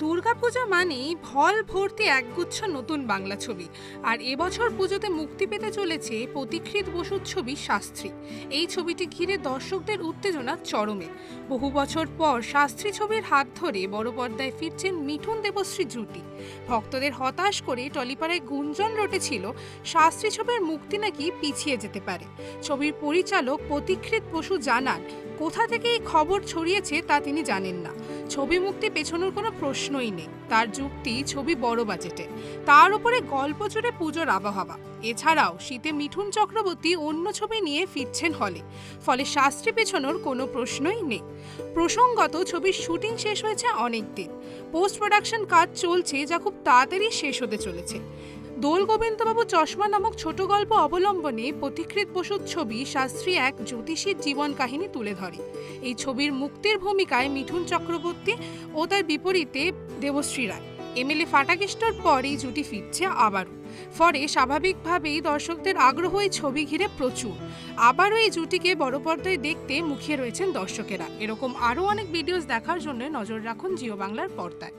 দুর্গাপূজা মানেই ভল ভর্তি একগুচ্ছ নতুন বাংলা ছবি। আর এবছর পুজোতে মুক্তি পেতে চলেছে প্রতিকৃত বসুর ছবি শাস্ত্রী। এই ছবিটি ঘিরে দর্শকদের উত্তেজনা চরমে। বহু বছর পর শাস্ত্রী ছবির হাত ধরে বড় পর্দায় ফিরছেন মিঠুন দেবশ্রী জুটি। ভক্তদের হতাশ করে টলিপাড়ায় গুঞ্জন রটেছিল, শাস্ত্রী ছবির মুক্তি নাকি পিছিয়ে যেতে পারে। ছবির পরিচালক প্রতিকৃত বসু জানান, কোথা থেকে এই খবর ছড়িয়েছে তা তিনি জানেন না। ছবি মুক্তি পেছনোর কোনো প্রশ্নই নেই। তার যুক্তি ছবি বড় বাজেটে। তার উপরে গল্প জুড়ে পুজোর আবহাওয়া। এছাড়াও শীতে মিঠুন চক্রবর্তী অন্য ছবি নিয়ে ফিরছেন হলে। ফলে শাস্ত্রী পেছনোর কোনো প্রশ্নই নেই। প্রসঙ্গত ছবির শুটিং শেষ হয়েছে অনেক দিন। পোস্ট প্রোডাকশন কাজ চলছে যা খুব তাড়াতাড়ি শেষ হতে চলেছে। দোল গোবিন্দবাবু চশমা নামক ছোট গল্প অবলম্বনে পথিকৃত বসুর ছবি শাস্ত্রী এক জ্যোতিষীর জীবন কাহিনী তুলে ধরে। এই ছবির মুক্তির ভূমিকায় মিঠুন চক্রবর্তী ও তার বিপরীতে দেবশ্রী রায়। এমএলএ ফাটাকেষ্টর পর এই জুটি ফিরছে আবারও। ফলে স্বাভাবিকভাবেই দর্শকদের আগ্রহ এই ছবি ঘিরে প্রচুর। আবারও এই জুটিকে বড় পর্দায় দেখতে মুখিয়ে রয়েছেন দর্শকেরা। এরকম আরও অনেক ভিডিওস দেখার জন্য নজর রাখুন জিও বাংলার পর্দায়।